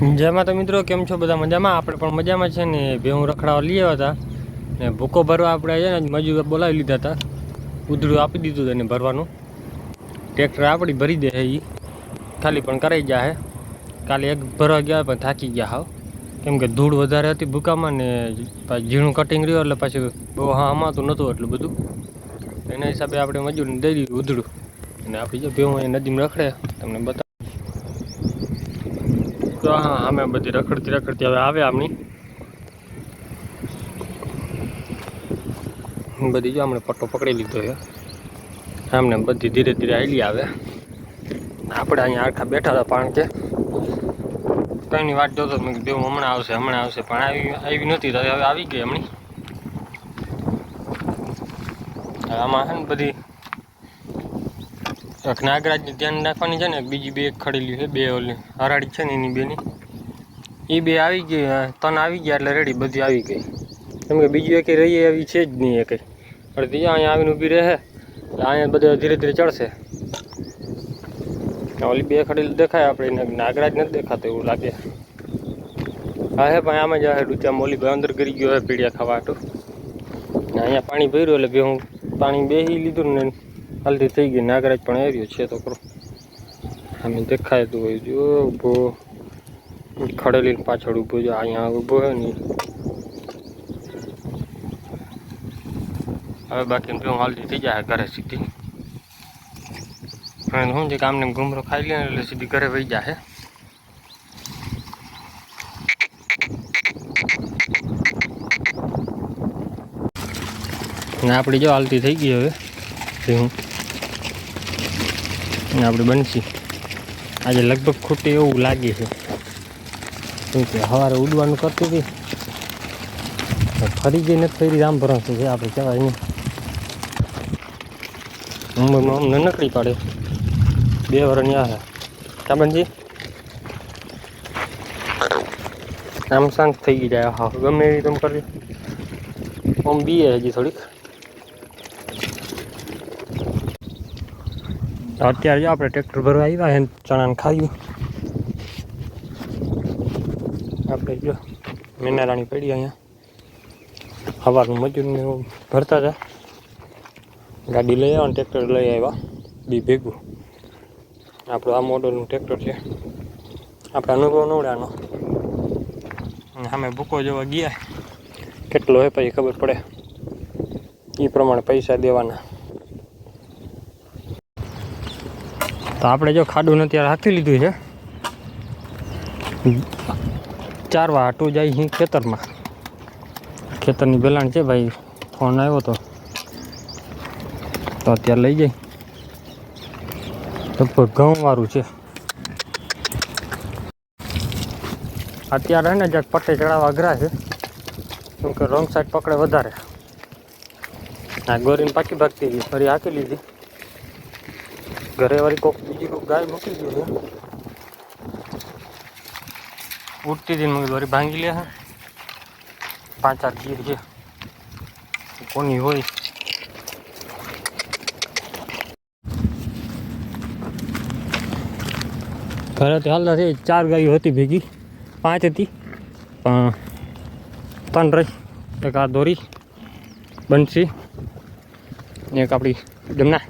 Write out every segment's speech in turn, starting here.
જેમાં તો મિત્રો, કેમ છો બધા મજામાં? આપણે પણ મજામાં છે ને, ભેહું રખડાવા લઈ આવ્યા હતા. ને ભૂકો ભરવા આપણે છે ને મજૂર બોલાવી લીધા હતા. ઉધડું આપી દીધું એને ભરવાનું. ટ્રેક્ટર આપણી ભરી દે એ ખાલી પણ કરાઈ ગયા હે. કાલે એક ભરવા ગયા પણ થાકી ગયા હાવ. કેમ કે ધૂળ વધારે હતી ભૂકામાં ને ઝીણું કટિંગ રહ્યું એટલે પાછું બહુ હા હમાતું નહોતું એટલું બધું. એના હિસાબે આપણે મજૂરને દઈ દીધું ઉધડું. અને આપણી જો ભેહું એ નદીમાં રખડે, તમને બતા તો હા અમે બધી રખડતી રખડતી હવે આવે આમની. બધી જો હમણાં પટ્ટો પકડી લીધો છે. આમને બધી ધીરે ધીરે હાલી આવે. આપણે અહીંયા આખા બેઠા હતા કારણ કે. કંઈની વાત જોતો મેં કીધું હમણાં આવશે હમણાં આવશે, પણ આવી આવી તો હવે આવી ગઈ હમણાં. આમાં છે ને બધી એક નાગરાજને ધ્યાન રાખવાની છે ને બીજી બે ખડેલી છે, બે ઓલી હરાડી છે ને એની બેની. એ બે આવી ગઈ તન આવી ગયા એટલે રેડી, બધી આવી ગઈ. કેમ કે બીજી એકે રહી એવી છે જ નહીં એકે અડધી અહીંયા આવીને ઊભી રહે અહીંયા બધા ધીરે ધીરે ચડશે. ઓલી બે ખડેલી દેખાય આપણે નાગરાજ નથી દેખાતો એવું લાગે. હા, હે પણ આમાં જ આ મોલી ભાઈ અંદર કરી ગયો હે પીડિયા ખાવા હાટું. અહીંયા પાણી ભર્યું એટલે બે હું પાણી બેસી લીધું ને હલ્દી થઈ ગઈ. નાગરાજ પણ આવ્યો છે તો કરો આમે દેખાય તો હોય જો ઊભો ખડેલી પાછળ ઊભો જો, અહીંયા ઊભો હોય ને. હવે બાકી હું હાલતી થઈ જાય ઘરે સીધી. અને શું છે કે આમને ઘૂમરો ખાઈ લે એટલે સીધી ઘરે વહી જાય ને આપણી જો હાલતી થઈ ગઈ હવે. ભેહું ને આપણે બનશી. આજે લગભગ ખોટી એવું લાગે છે. શું કે સવારે ઉડવાનું કરતી હતી ફરી ગઈ નથી ફરી રામ ભરોસે છે આપણે કહેવાય નહીં મુંબઈમાં અમને નકળી પાડે. બે વરણી આ કાબનજી આમ શાંત થઈ ગઈ જાય હા, ગમે એવી તમે કરી આમ બીએ હજી થોડીક. અત્યારે આપણે ટ્રેક્ટર ભરવા આવ્યા હે ચણાને ખાયું. આપણે જો મેનારાણી પડી અહીંયા. હવાનું મજૂરને ભરતા હતા. ગાડી લઈ આવ્યા ટ્રેક્ટર લઈ આવ્યા. બી ભેગું. આપણું આ મોડલનું ટ્રેક્ટર છે. આપણે અનુભવ નવડાનો. સામે ભૂકો જોવા ગયા. કેટલો હોય પછી ખબર પડે. એ પ્રમાણે પૈસા દેવાના. તો આપણે જો ખાડું અત્યારે રાખી લીધું છે. ચારવા હાટું જાય અહીં ખેતરમાં. ખેતરની બેલાણ છે ભાઈ, ફોન આવ્યો તો. તો અત્યારે લઈ જાય. લગભગ ઘઉંવાળું છે. અત્યારે ને જ્યાં પટ્ટે ચડાવવા અઘરા છે. કેમ કે રોંગ સાઈડ પકડે વધારે. આ ગોરીને પાકી ભાગતી ફરી હાકી લીધી. ઘરે વાળી કોક બીજી કોક ગાય મૂકી ગઈ છે ઉઠતી હતી ને મગજ વારી ભાંગી લે છે પાંચ ચાર ગીર છે કોની હોય ઘરેથી હાલતા થઈ ચાર ગાયો હતી ભેગી પાંચ હતી પણ ત્રણ રહી એક આ દોરી બંસી ને એક આપણી જમના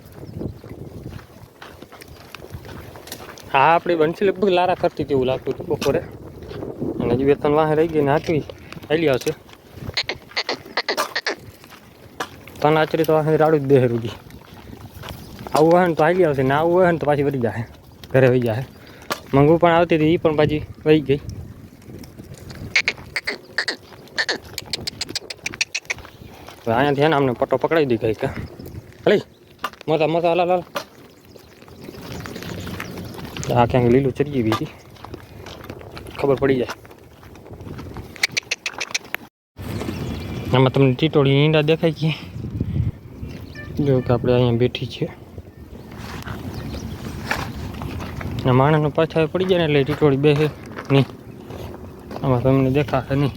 હા આપણી બનશે લગભગ લારા કરતી હતી એવું લાગતું હતું બપોરે. અને હજી બે ત્રણ વાહે રહી ગઈ ને હાથવી હાલી આવશે. તન આચરી તો વાહે રાડું જ દે રૂગી. આવું હોય ને તો હાલી આવશે ને આવું હોય ને તો પાછી વળી જાય ઘરે વહી જાય મંગુ પણ આવતી હતી એ પણ પાછી વહી ગઈ. હવે અહીંયાથી છે ને અમને પટ્ટો પકડાવી દી ગઈ કે હલી. મોતા મોતા લાલ લાલ આ ક્યાંક લીલું ચડી ગઈ હતી ખબર પડી જાય. આમાં તમને ટીટોળી ઈંડા દેખાય છે. જો કે આપણે અહીંયા બેઠી છીએ. માણસનો પાછા પડી જાય ને એટલે ટીટોળી બેસે નહીં. આમાં તમને દેખાશે નહીં.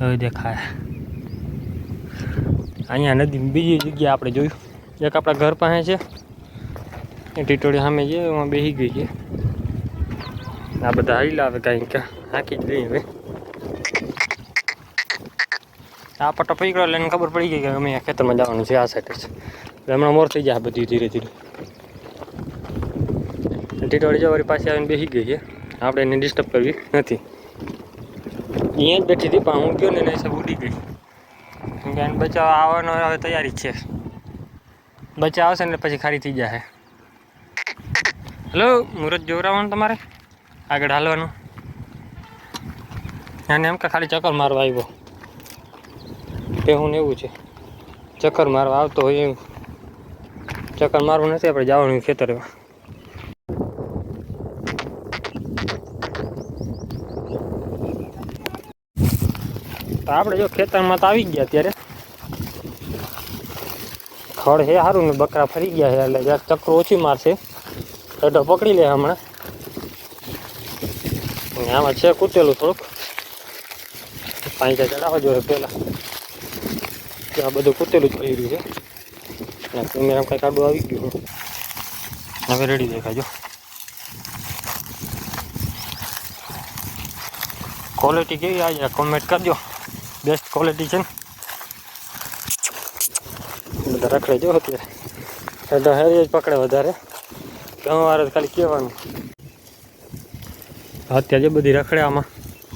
હવે દેખાય. અહીંયા નદી બીજી જગ્યાએ આપણે જોયું. એક આપણા ઘર પાસે છે. એ ટીટોળી સામે છે, એમાં બેસી ગઈ છે. આ બધા હાઈલા આવે કાંઈ ક્યાં હાંકી જ દઈએ હવે. આ પટ્ટો પીકડો લઈને ખબર પડી ગઈ કે અમે ખેતરમાં જવાનું છે, આ સાઈડ છે હમણાં મોર થઈ જાય બધી ધીરે ધીરે. ટીટોળી જવારી પાસે આવીને બેસી ગઈ છે. આપણે એને ડિસ્ટર્બ કરવી નથી. અહીંયા જ બેઠી હતી, પણ હું ગયો ને એને ઉડી ગઈ. કેમ કે એને બચાવ આવવાનો હવે તૈયારી છે. બચાવ આવશે ને પછી ખારી થઈ જશે હેલો મુરત જોવરાવાનું તમારે. આગળ હાલવાનું. અને એમ કે ખાલી ચક્કર મારવા આવ્યો એવું ને એવું છે. ચક્કર મારવા આવતો હોય એમ. ચક્કર મારવું નથી આપણે જવાનું ખેતરમાં તો આપણે જો ખેતરમાં તો આવી ગયા અત્યારે. ખડ હે સારું ને બકરા ફરી ગયા છે એટલે જરાક ચક્ર ઓછી મારશે. તો પકડી લે હમણાં. અને આમાં છે કૂટેલું થોડુંક. પાંચા ચડાવવા જોઈએ પહેલાં. આ બધું કૂટેલું જ પડી રહ્યું છે. અને કેમેરા કંઈક આડું આવી ગયું હવે રેડી દેખાજો ક્વોલિટી કેવી આવી કોમેન્ટ કરજો બેસ્ટ ક્વોલિટી છે ને. બધા રખડે જો અત્યારે. એટલે હેરી જ પકડે વધારે. તમારે ખાલી કહેવાનું. અત્યારે જે બધી રખડે આમાં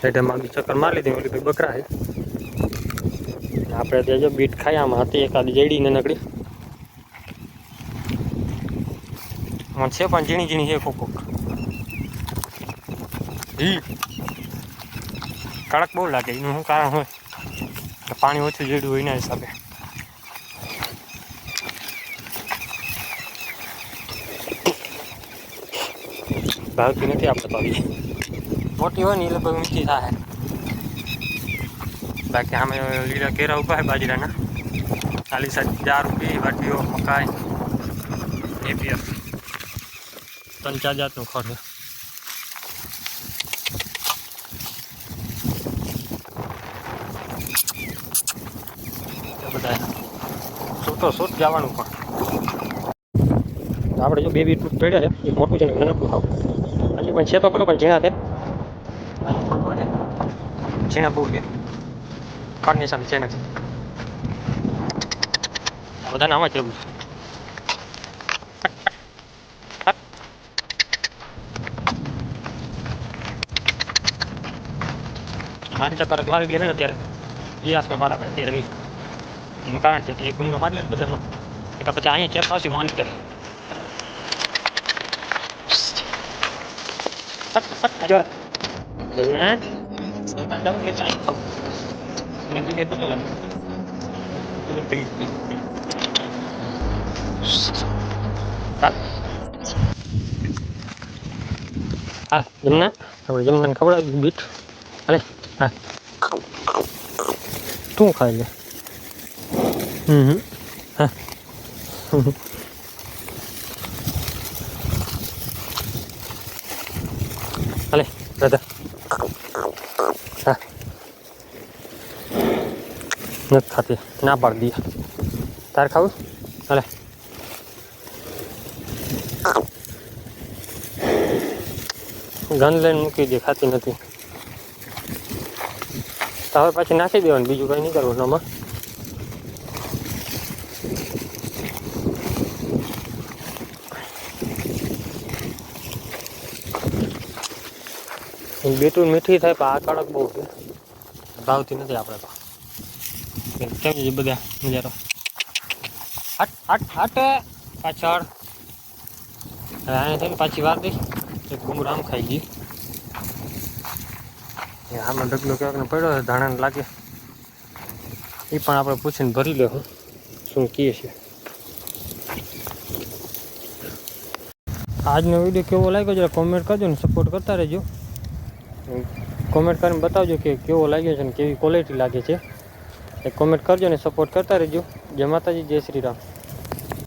હેઠેમાં બી ચક્કર મારી લીધી, ઓલી ભાઈ બકરા આપણે ત્યાં જો બીટ ખાઈ, આમાં હતી એકાદી જડીને નકળી છે પણ ઝીણી ઝીણી છે કોક કોક. હી કડક બહુ લાગે, એનું શું કારણ હોય? કે પાણી ઓછું જડ્યું હોય એના હિસાબે. ભાવતી નથી આપણે તો મોટી હોય ને એ લગભગ મીઠી થાય બાકી અમે લીલા કેરા ઊભા છે બાજરાના. ખાલી હજાર રૂપિયા રૂપી વાટીઓ, મકાઈ એપીએફ ત્રણ ચાર જાતનું એ બધા સૂતો સૂટ જવાનું પણ. આપણે જો બે બી પડ્યા છે, એક મોટું છે નાનકડું ખાવ હજી પણ છે તો ખરો, પણ ઝીણા છે. ઝીણા બહુ છે કાળની સામે છે નથી બધાને આમાં જ છે મારી ચક્કર મારી ગયા ને અત્યારે એ આસપાસ મારા પાસે એનું કારણ છે એક ગુંગો મારી લે બધાનો એટલે પછી અહીંયા ચેક આવશે માની કરે Sắt, sắt, thấy chưa? kadang dia itu kan. itu lebih. Tak ah jemna sama jangan kau lagi bit. Ale. Ah. Tuh kali hmm ah. Ale, dadah. નથી ખાતી ના પાડી દઈએ તારે ખાવું હાલે ગન લઈને મૂકી દે ખાતી નથી તો હવે પાછી નાખી દેવાનું બીજું કંઈ નહીં કરવાનું આમાં બેટું મીઠી થાય પણ આ કડક બહુ છે ભાવતી નથી આપણે તો કેમ છે બધા નજારો હટ હટ હટ પાછળ હવે આને થઈને પાછી વાર દઈશ આમ ખાઈ ગઈ આમાં ઢગલો ક્યાંક પડ્યો છે ધાણાને લાગે એ પણ આપણે પૂછીને ભરી લેવું શું કહે છે આજનો વીડિયો કેવો લાગ્યો છે કોમેન્ટ કરજો ને સપોર્ટ કરતા રહેજો કોમેન્ટ કરીને બતાવજો કે કેવો લાગ્યો છે ને કેવી ક્વોલિટી લાગે છે એ કોમેન્ટ કરજો ને સપોર્ટ કરતા રહેજો. જય માતાજી જય શ્રી રામ.